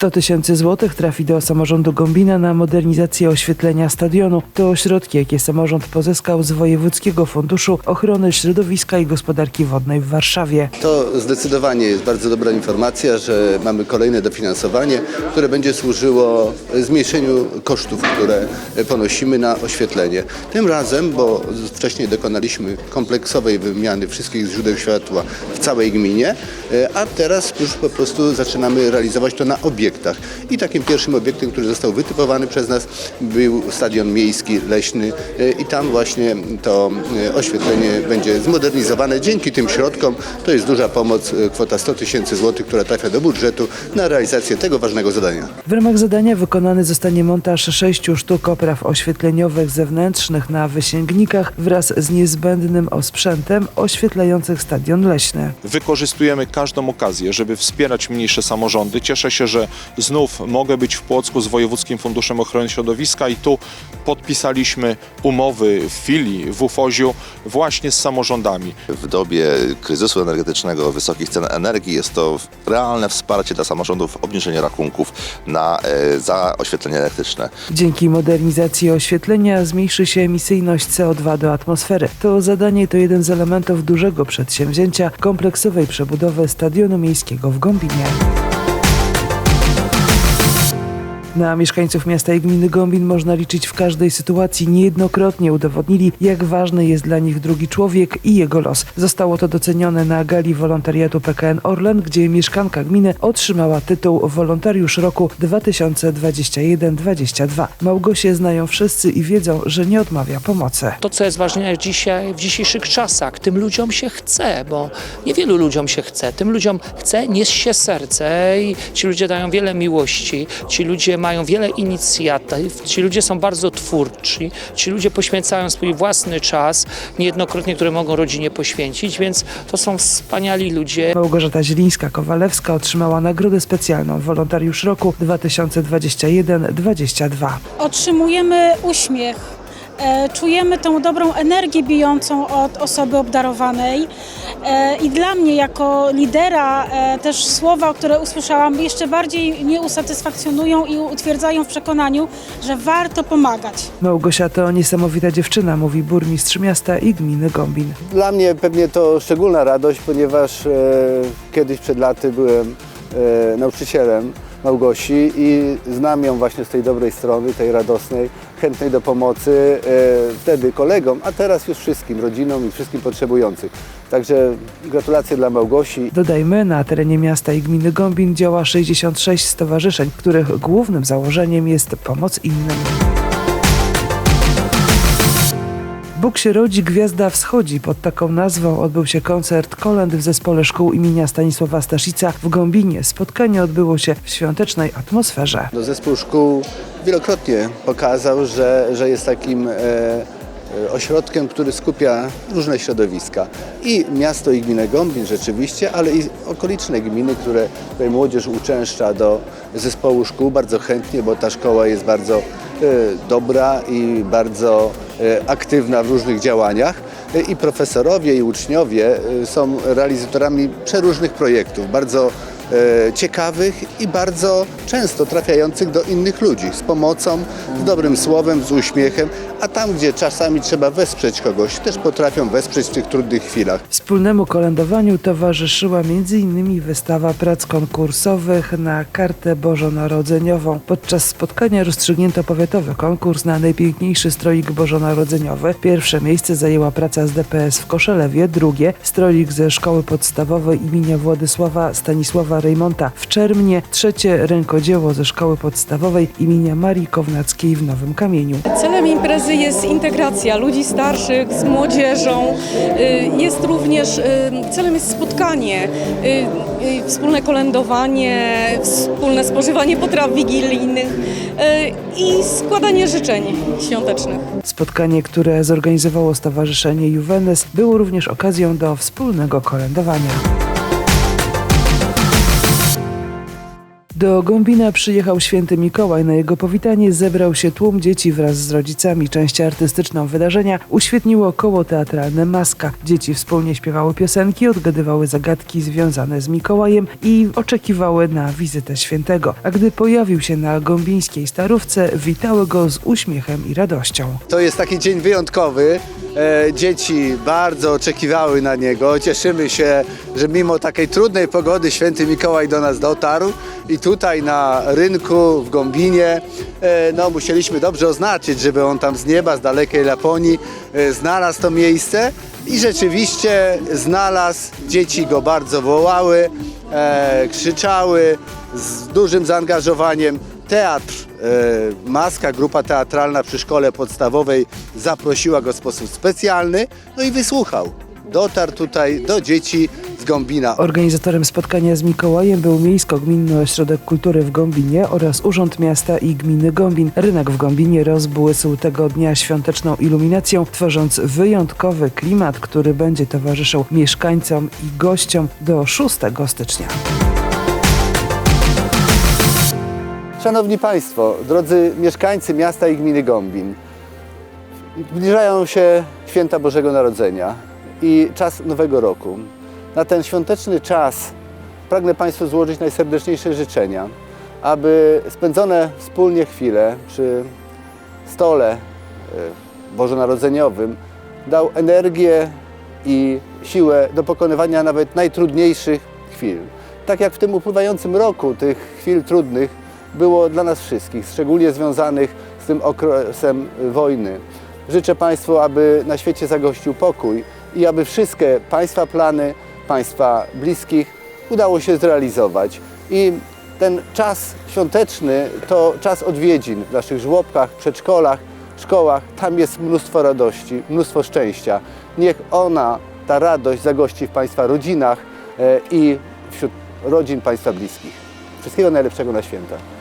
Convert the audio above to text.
100 tysięcy złotych trafi do samorządu Gombina na modernizację oświetlenia stadionu. To środki, jakie samorząd pozyskał z Wojewódzkiego Funduszu Ochrony Środowiska i Gospodarki Wodnej w Warszawie. To zdecydowanie jest bardzo dobra informacja, że mamy kolejne dofinansowanie, które będzie służyło zmniejszeniu kosztów, które ponosimy na oświetlenie. Tym razem, bo wcześniej dokonaliśmy kompleksowej wymiany wszystkich źródeł światła w całej gminie, a teraz już po prostu zaczynamy realizować to na obiektach. I takim pierwszym obiektem, który został wytypowany przez nas był stadion miejski, leśny i tam właśnie to oświetlenie będzie zmodernizowane. Dzięki tym środkom to jest duża pomoc, kwota 100 tysięcy złotych, która trafia do budżetu na realizację tego ważnego zadania. W ramach zadania wykonany zostanie montaż sześciu sztuk opraw oświetleniowych zewnętrznych na wysięgnikach wraz z niezbędnym osprzętem oświetlających stadion leśny. Wykorzystujemy każdą okazję, żeby wspierać mniejsze samorządy. Cieszę się, że znów mogę być w Płocku z Wojewódzkim Funduszem Ochrony Środowiska i tu podpisaliśmy umowy w filii w Ufoziu właśnie z samorządami. W dobie kryzysu energetycznego, wysokich cen energii jest to realne wsparcie dla samorządów obniżenie rachunków na, e, za oświetlenie elektryczne. Dzięki modernizacji oświetlenia zmniejszy się emisyjność CO2 do atmosfery. To zadanie to jeden z elementów dużego przedsięwzięcia kompleksowej przebudowy stadionu miejskiego w Gombinie. Na mieszkańców miasta i gminy Gombin można liczyć w każdej sytuacji. Niejednokrotnie udowodnili, jak ważny jest dla nich drugi człowiek i jego los. Zostało to docenione na gali wolontariatu PKN Orlen, gdzie mieszkanka gminy otrzymała tytuł Wolontariusz Roku 2021-22. Małgosie znają wszyscy i wiedzą, że nie odmawia pomocy. To, co jest ważne dzisiaj, w dzisiejszych czasach, tym ludziom się chce, bo niewielu ludziom się chce. Tym ludziom chce, nieść się serce i ci ludzie dają wiele miłości, ci ludzie mają wiele inicjatyw, ci ludzie są bardzo twórczy, ci ludzie poświęcają swój własny czas, niejednokrotnie, który mogą rodzinie poświęcić, więc to są wspaniali ludzie. Małgorzata Zielińska-Kowalewska otrzymała nagrodę specjalną Wolontariusz Roku 2021-22. otrzymujemy uśmiech. e, Czujemy tą dobrą energię bijącą od osoby obdarowanej. E, I dla mnie, jako lidera, e, też słowa, które usłyszałam, jeszcze bardziej mnie usatysfakcjonują i utwierdzają w przekonaniu, że warto pomagać. Małgosia to niesamowita dziewczyna, mówi burmistrz miasta i gminy Gombin. Dla mnie pewnie to szczególna radość, ponieważ e, kiedyś przed laty byłem e, nauczycielem Małgosi i znam ją właśnie z tej dobrej strony, tej radosnej, chętnej do pomocy e, wtedy kolegom, a teraz już wszystkim rodzinom i wszystkim potrzebującym. Także gratulacje dla Małgosi. Dodajmy, na terenie miasta i gminy Gombin działa 66 stowarzyszeń, których głównym założeniem jest pomoc innym. Bóg się rodzi, gwiazda wschodzi. Pod taką nazwą odbył się koncert kolęd w zespole szkół imienia Stanisława Staszica w Gombinie. Spotkanie odbyło się w świątecznej atmosferze. No, zespół szkół wielokrotnie pokazał, że, że jest takim e, e, ośrodkiem, który skupia różne środowiska. I miasto i gminę Gombin rzeczywiście, ale i okoliczne gminy, które tutaj młodzież uczęszcza do zespołu szkół bardzo chętnie, bo ta szkoła jest bardzo e, dobra i bardzo aktywna w różnych działaniach. E, I profesorowie, i uczniowie e, są realizatorami przeróżnych projektów, bardzo e, ciekawych i bardzo często trafiających do innych ludzi z pomocą, z dobrym słowem, z uśmiechem, a tam, gdzie czasami trzeba wesprzeć kogoś, też potrafią wesprzeć w tych trudnych chwilach. Wspólnemu kolędowaniu towarzyszyła m.in. wystawa prac konkursowych na kartę bożonarodzeniową. Podczas spotkania rozstrzygnięto powiatowy konkurs na najpiękniejszy stroik bożonarodzeniowy. Pierwsze miejsce zajęła praca z DPS w Koszelewie, drugie stroik ze szkoły podstawowej imienia Władysława Stanisława Rejmonta w Czermnie, trzecie rękodzieło ze szkoły podstawowej imienia Marii Kownackiej w Nowym Kamieniu. Celem imprezy jest integracja ludzi starszych z młodzieżą. Y, Jest również, y, celem jest spotkanie, y, wspólne kolędowanie, wspólne spożywanie potraw wigilijnych i składanie życzeń świątecznych. Spotkanie, które zorganizowało Stowarzyszenie Juvenes, było również okazją do wspólnego kolędowania. Do Gombina przyjechał święty Mikołaj. Na jego powitanie zebrał się tłum dzieci wraz z rodzicami. Część artystyczną wydarzenia uświetniło koło teatralne Maska. Dzieci wspólnie śpiewały piosenki, odgadywały zagadki związane z Mikołajem i oczekiwały na wizytę świętego. A gdy pojawił się na gombińskiej starówce, witały go z uśmiechem i radością. To jest taki dzień wyjątkowy. E, dzieci bardzo oczekiwały na niego. Cieszymy się, że mimo takiej trudnej pogody święty Mikołaj do nas dotarł i tutaj na rynku w Gombinie e, no, musieliśmy dobrze oznaczyć, żeby on tam z nieba, z dalekiej Laponii e, znalazł to miejsce i rzeczywiście znalazł. Dzieci go bardzo wołały, krzyczały z dużym zaangażowaniem. Teatr e, Maska, grupa teatralna przy szkole podstawowej zaprosiła go w sposób specjalny, no i wysłuchał. Dotarł tutaj do dzieci z Gąbina. Organizatorem spotkania z Mikołajem był Miejsko-Gminny Ośrodek Kultury w Gombinie oraz Urząd Miasta i Gminy Gombin. Rynek w Gombinie rozbłysł tego dnia świąteczną iluminacją, tworząc wyjątkowy klimat, który będzie towarzyszył mieszkańcom i gościom do 6 stycznia. Szanowni Państwo, drodzy mieszkańcy miasta i gminy Gombin, zbliżają się święta Bożego Narodzenia i czas Nowego Roku. Na ten świąteczny czas pragnę Państwu złożyć najserdeczniejsze życzenia, aby spędzone wspólnie chwile przy stole e, bożonarodzeniowym dał energię i siłę do pokonywania nawet najtrudniejszych chwil. Tak jak w tym upływającym roku tych chwil trudnych było dla nas wszystkich, szczególnie związanych z tym okresem wojny. Życzę Państwu, aby na świecie zagościł pokój i aby wszystkie Państwa plany, Państwa bliskich udało się zrealizować. I ten czas świąteczny to czas odwiedzin w naszych żłobkach, przedszkolach, szkołach. Tam jest mnóstwo radości, mnóstwo szczęścia. Niech ona, ta radość zagości w Państwa rodzinach e, i wśród rodzin Państwa bliskich. Wszystkiego najlepszego na święta.